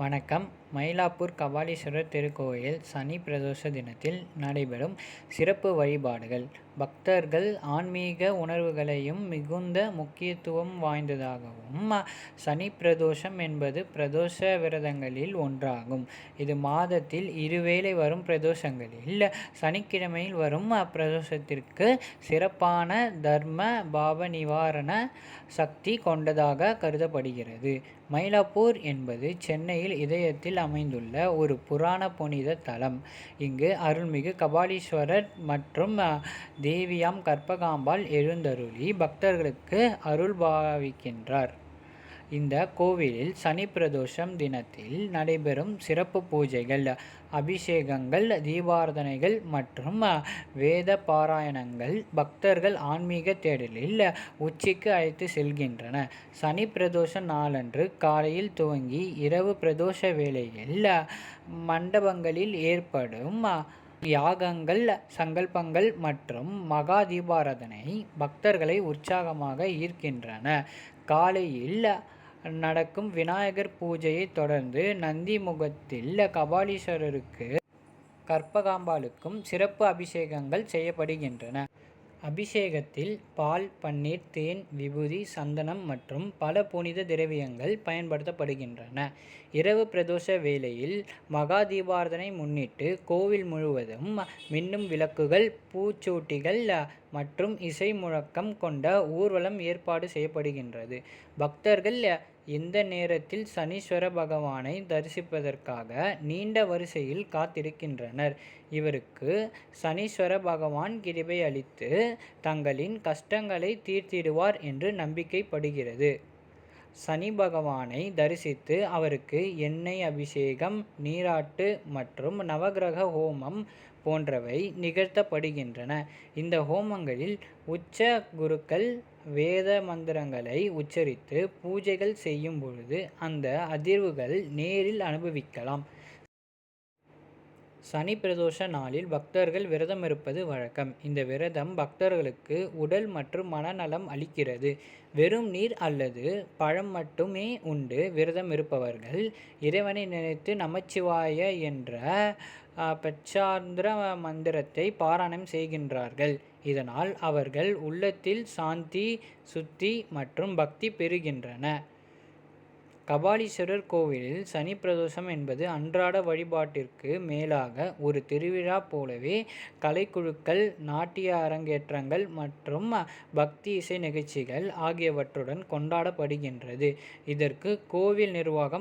வணக்கம் மயிலாப்பூர் கபாலீஸ்வரர் திருக்கோயில் சனி பிரதோஷ தினத்தில் நடைபெறும் சிறப்பு வழிபாடுகள். பக்தர்கள் ஆன்மீக உணர்வுகளையும் மிகுந்த முக்கியத்துவம் வாய்ந்ததாகவும் சனி பிரதோஷம் என்பது பிரதோஷ விரதங்களில் ஒன்றாகும். இது மாதத்தில் இருவேளை வரும் பிரதோஷங்களில் சனிக்கிழமையில் வரும் பிரதோஷத்திற்கு சிறப்பான தர்ம பாவ நிவாரண சக்தி கொண்டதாக கருதப்படுகிறது. மயிலாப்பூர் என்பது சென்னையில் இதயத்தில் அமைந்துள்ள ஒரு புராண புனித தலம். இங்கு அருள்மிகு கபாலீஸ்வரர் மற்றும் தேவியாம் கற்பகாம்பாள் எழுந்தருளி பக்தர்களுக்கு அருள் பாவிக்கின்றார் இந்த கோவிலில் சனி பிரதோஷம் தினத்தில் நடைபெறும் சிறப்பு பூஜைகள் அபிஷேகங்கள் தீபாரதனைகள் மற்றும் வேத பாராயணங்கள் பக்தர்கள் ஆன்மீக தேடலில் உச்சிக்கு அழைத்து செல்கின்றன. சனி பிரதோஷ நாளன்று காலையில் துவங்கி இரவு பிரதோஷ வேளையில் மண்டபங்களில் ஏற்படும் யாகங்கள் சங்கல்பங்கள் மற்றும் மகா தீபாராதனை பக்தர்களை உற்சாகமாக ஈர்க்கின்றன. காலையில் நடக்கும் விநாயகர் பூஜையை தொடர்ந்து நந்தி முகத்தில் கபாலீஸ்வரருக்கு கற்பகாம்பாளுக்கும் சிறப்பு அபிஷேகங்கள் செய்யப்படுகின்றன. அபிஷேகத்தில் பால் பன்னீர் தேன் விபூதி சந்தனம் மற்றும் பல புனித திரவியங்கள் பயன்படுத்தப்படுகின்றன. இரவு பிரதோஷ வேளையில் மகா தீபாரதனை முன்னிட்டு கோவில் முழுவதும் மின்னும் விளக்குகள் பூச்சூட்டிகள் மற்றும் இசை முழக்கம் கொண்ட ஊர்வலம் ஏற்பாடு செய்யப்படுகின்றது. பக்தர்கள் இந்த நேரத்தில் சனீஸ்வர பகவானை தரிசிப்பதற்காக நீண்ட வரிசையில் காத்திருக்கின்றனர். இவருக்கு சனீஸ்வர பகவான் கிருபை அளித்து தங்களின் கஷ்டங்களை தீர்த்திடுவார் என்று நம்பிக்கைப்படுகிறது. சனி பகவானை தரிசித்து அவருக்கு எண்ணெய் அபிஷேகம் நீராட்டு மற்றும் நவகிரக ஹோமம் போன்றவை நிகழ்த்தப்படுகின்றன. இந்த ஹோமங்களில் உச்ச குருக்கள் வேத மந்திரங்களை உச்சரித்து பூஜைகள் செய்யும் பொழுது அந்த அதிர்வுகள் நேரில் அனுபவிக்கலாம். சனி பிரதோஷ நாளில் பக்தர்கள் விரதம் இருப்பது வழக்கம். இந்த விரதம் பக்தர்களுக்கு உடல் மற்றும் மனநலம் அளிக்கிறது. வெறும் நீர் அல்லது பழம் மட்டுமே உண்டு. விரதம் இருப்பவர்கள் இறைவனை நினைத்து நமச்சிவாய என்ற பச்சாந்திர மந்திரத்தை பாராயணம் செய்கின்றார்கள். இதனால் அவர்கள் உள்ளத்தில் சாந்தி சுத்தி மற்றும் பக்தி பெறுகின்றன. கபாலீஸ்வரர் கோவிலில் சனி பிரதோஷம் என்பது அன்றாட வழிபாட்டிற்கு மேலாக ஒரு திருவிழா போலவே கலைக்குழுக்கள் நாட்டிய அரங்கேற்றங்கள் மற்றும் பக்தி இசை நிகழ்ச்சிகள் ஆகியவற்றுடன் கொண்டாடப்படுகின்றது. இதற்கு கோவில் நிர்வாகம்